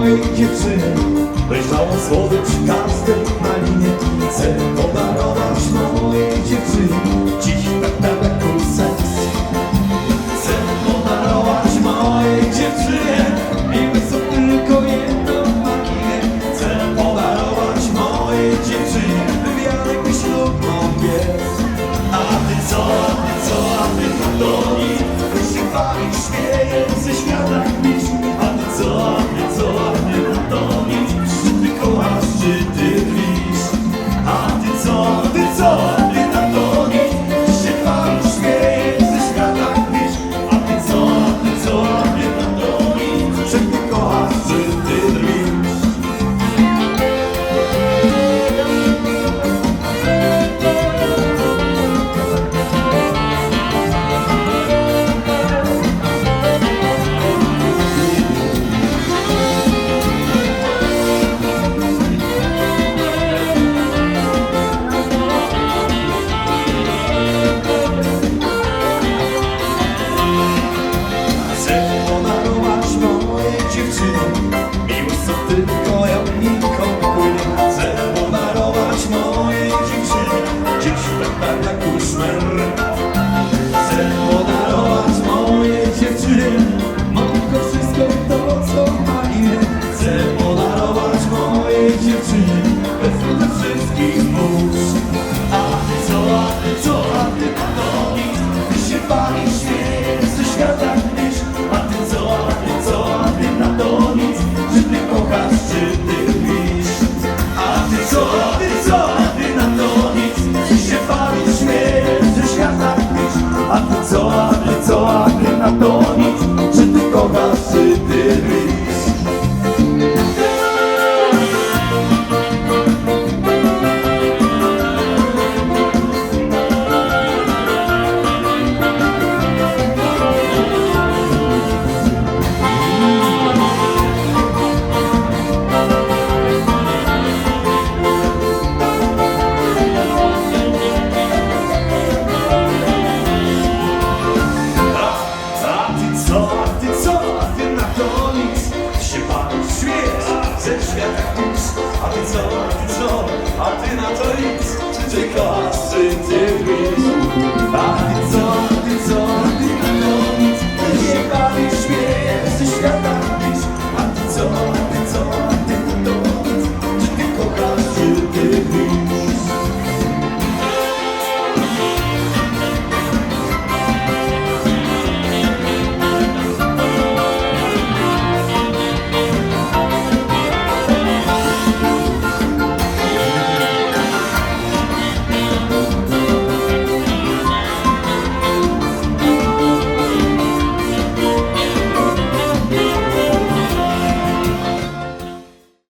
mojej dziewczyny. Leżało słodycz każde na linie Oh. натомість. a ty na to nic Czy ty kochasz, czy ty misz A co?